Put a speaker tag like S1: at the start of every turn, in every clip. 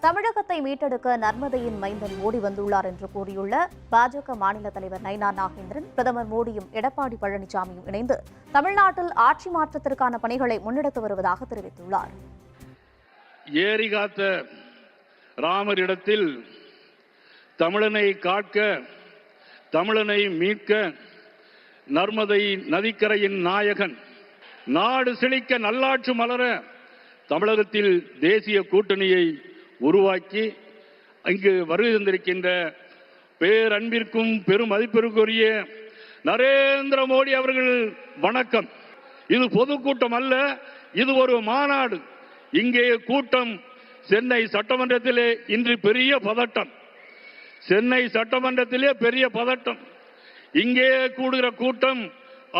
S1: தமிழகத்தை மீட்டெடுக்க நர்மதையின் மைந்தன் ஓடி வந்துள்ளார் என்று கூறியுள்ள பாஜக மாநில தலைவர் நைனா நாகேந்திரன் பிரதமர் மோடியும் எடப்பாடி பழனிசாமியும் இணைந்து தமிழ்நாட்டில் ஆட்சி மாற்றத்திற்கான பணிகளை முன்னெடுத்து வருவதாக தெரிவித்துள்ளார்.
S2: ஏரி காத்த ராமரிடத்தில் தமிழனை காக்க தமிழனை மீட்க நர்மதை நதிக்கரையின் நாயகன் நாடு செழிக்க நல்லாட்சி மலர தமிழகத்தில் தேசிய கூட்டணியை உருவாக்கி இங்கு வருகை தந்திருக்கின்ற பேரன்பிற்கும் பெரும் மதிப்பிற்குரிய நரேந்திர மோடி அவர்கள் வணக்கம். இது பொதுக்கூட்டம் அல்ல இது ஒரு மாநாடு. இங்கே கூட்டம் சென்னை சட்டமன்றத்திலே இன்று பெரிய பதட்டம். சென்னை சட்டமன்றத்திலே பெரிய பதட்டம். இங்கே கூடுகிற கூட்டம்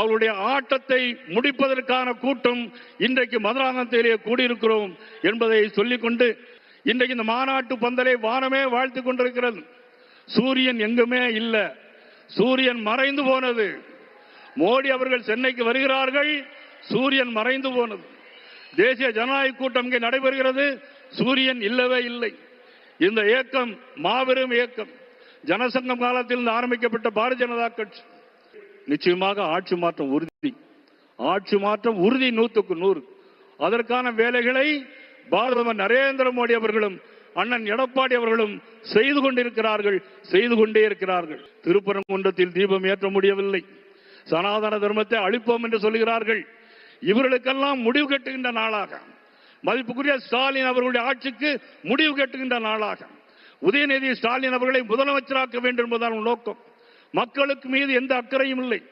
S2: அவருடைய ஆட்டத்தை முடிப்பதற்கான கூட்டம் இன்றைக்கு மதுராந்தத்திலே கூடியிருக்கிறோம் என்பதை சொல்லிக்கொண்டு இன்றைக்கு இந்த மாநாட்டு பந்தலை வானமே வாழ்த்து கொண்டிருக்கிறது. சூரியன் எங்குமே இல்லை. சூரியன் மறைந்து போனது. மோடி அவர்கள் சென்னைக்கு வருகிறார்கள். சூரியன் மறைந்து போனது. தேசிய ஜனநாயக கூட்டம் இங்கே நடைபெறுகிறது. சூரியன் இல்லவே இல்லை. இந்த இயக்கம் மாபெரும் இயக்கம். ஜனசங்கம் காலத்தில் இருந்து ஆரம்பிக்கப்பட்ட பாரதிய ஜனதா கட்சி. நிச்சயமாக ஆட்சி மாற்றம் உறுதி. ஆட்சி மாற்றம் உறுதி நூற்றுக்கு நூறு. அதற்கான வேலைகளை பாரதமர் நரேந்திர மோடி அவர்களும் அண்ணன் எடப்பாடி அவர்களும் செய்து கொண்டிருக்கிறார்கள் செய்து கொண்டே இருக்கிறார்கள். திருப்பரங்குன்றத்தில் தீபம் ஏற்ற முடியவில்லை. சனாதன தர்மத்தை அழிப்போம் என்று சொல்கிறார்கள். இவர்களுக்கெல்லாம் முடிவு கட்டுகின்ற நாளாக. மதிப்புக்குரிய ஸ்டாலின் அவர்களுடைய ஆட்சிக்கு முடிவு கட்டுகின்ற நாளாக. உதயநிதி ஸ்டாலின் அவர்களை முதலமைச்சராக்க வேண்டும் என்பதுதான் நோக்கம். மக்களுக்கு மீது எந்த அக்கறையும் இல்லை.